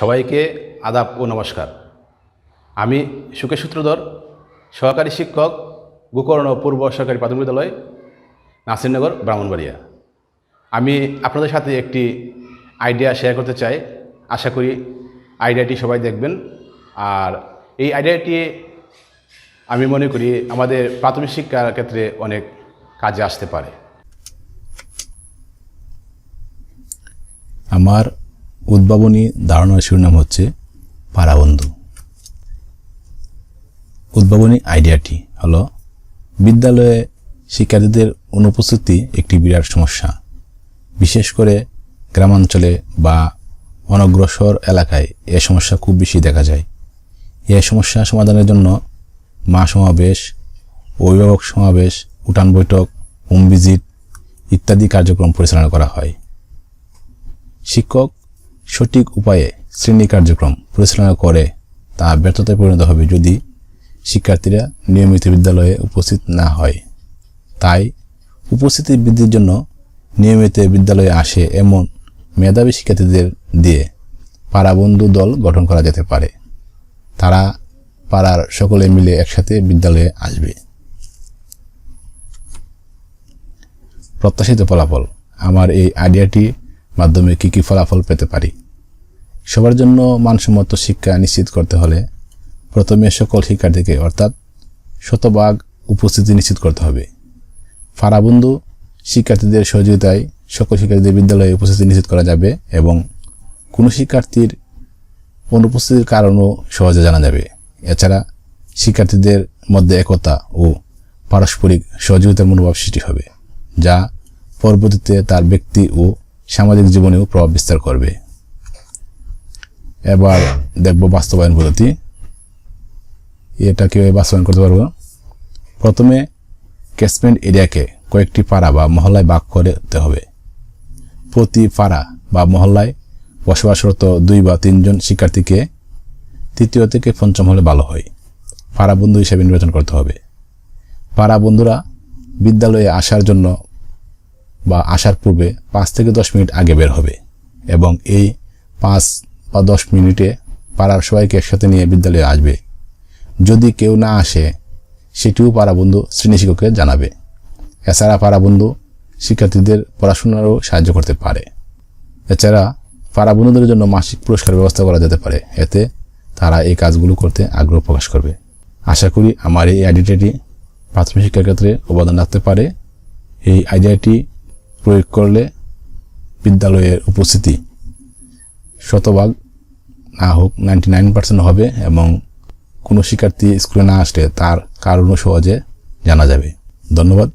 সবাইকে আদাব ও নমস্কার। আমি সুকেশ সূত্রধর, সহকারী শিক্ষক, গোকর্ণ পূর্ব সরকারি প্রাথমিক বিদ্যালয়, নাসিরনগর, ব্রাহ্মণবাড়িয়া। আমি আপনাদের সাথে একটি আইডিয়া শেয়ার করতে চাই। আশা করি আইডিয়াটি সবাই দেখবেন। আর এই আইডিয়াটি আমি মনে করি আমাদের প্রাথমিক শিক্ষার ক্ষেত্রে অনেক কাজে আসতে পারে। আমার উদ্ভাবনী ধারণার শিরোনাম হচ্ছে পারাবন্ধু। উদ্ভাবনী আইডিয়াটি হলো, বিদ্যালয়ে শিক্ষার্থীদের অনুপস্থিতি একটি বিরাট সমস্যা। বিশেষ করে গ্রামাঞ্চলে বা অনগ্রসর এলাকায় এ সমস্যা খুব বেশি দেখা যায়। এ সমস্যা সমাধানের জন্য মা সমাবেশ, অভিভাবক সমাবেশ, উঠান বৈঠক, হোম ভিজিট ইত্যাদি কার্যক্রম পরিচালনা করা হয়। শিক্ষক সঠিক উপায়ে শ্রেণি কার্যক্রম পরিচালনা করে, তা ব্যর্থতায় পরিণত হবে যদি শিক্ষার্থীরা নিয়মিত বিদ্যালয়ে উপস্থিত না হয়। তাই উপস্থিতি বৃদ্ধির জন্য নিয়মিত বিদ্যালয়ে আসে এমন মেধাবী শিক্ষার্থীদের দিয়ে পাড়াবন্ধু দল গঠন করা যেতে পারে। তারা পাড়ার সকলে মিলে একসাথে বিদ্যালয়ে আসবে। প্রত্যাশিত ফলাফল। আমার এই আইডিয়াটি মাধ্যমে কী কী ফলাফল পেতে পারি? সবার জন্য মানসম্মত শিক্ষা নিশ্চিত করতে হলে প্রথমে সকল শিক্ষার্থীকে অর্থাৎ শতভাগ উপস্থিতি নিশ্চিত করতে হবে। ফারাবন্ধু শিক্ষার্থীদের সহযোগিতায় সকল শিক্ষার্থীদের বিদ্যালয়ে উপস্থিতি নিশ্চিত করা যাবে এবং কোনো শিক্ষার্থীর অনুপস্থিতির কারণও সহজে জানা যাবে। এছাড়া শিক্ষার্থীদের মধ্যে একতা ও পারস্পরিক সহযোগিতার মনোভাব সৃষ্টি হবে, যা পরবর্তীতে তার ব্যক্তি ও সামাজিক জীবনেও প্রভাব বিস্তার করবে। এবার দেখব বাস্তবায়ন পদ্ধতি। এটা কীভাবে বাস্তবায়ন করতে পারব। প্রথমে ক্যাচমেন্ট এরিয়াকে কয়েকটি পাড়া বা মহল্লায় ভাগ করতে হবে। প্রতি পাড়া বা মহল্লায় বসবাসরত দুই বা তিনজন শিক্ষার্থীকে তৃতীয় থেকে পঞ্চম হলে ভালো হয়। পাড়া বন্ধু হিসেবে নির্বাচন করতে হবে। পাড়া বন্ধুরা বিদ্যালয়ে আসার জন্য বা আসার পূর্বে পাঁচ থেকে দশ মিনিট আগে বের হবে এবং এই পাঁচ বা দশ মিনিটে পাড়ার সবাইকে একসাথে নিয়ে বিদ্যালয়ে আসবে। যদি কেউ না আসে, সেটিও পাড়া বন্ধু শ্রেণি শিক্ষককে জানাবে। এছাড়া পাড়া বন্ধু শিক্ষার্থীদের পড়াশোনারও সাহায্য করতে পারে। এছাড়া পাড়া বন্ধুদের জন্য মাসিক পুরস্কার ব্যবস্থা করা যেতে পারে। এতে তারা এই কাজগুলো করতে আগ্রহ প্রকাশ করবে। আশা করি আমার এই আইডিয়াটি প্রাথমিক শিক্ষার ক্ষেত্রে অবদান রাখতে পারে। এই আইডিয়াটি প্রয়োগ করলে বিদ্যালয়ের উপস্থিতি শতভাগ না হোক নাইনটি নাইন পার্সেন্ট হবে এবং কোনো শিক্ষার্থী স্কুলে না আসলে তার কারণও সহজে জানা যাবে। ধন্যবাদ।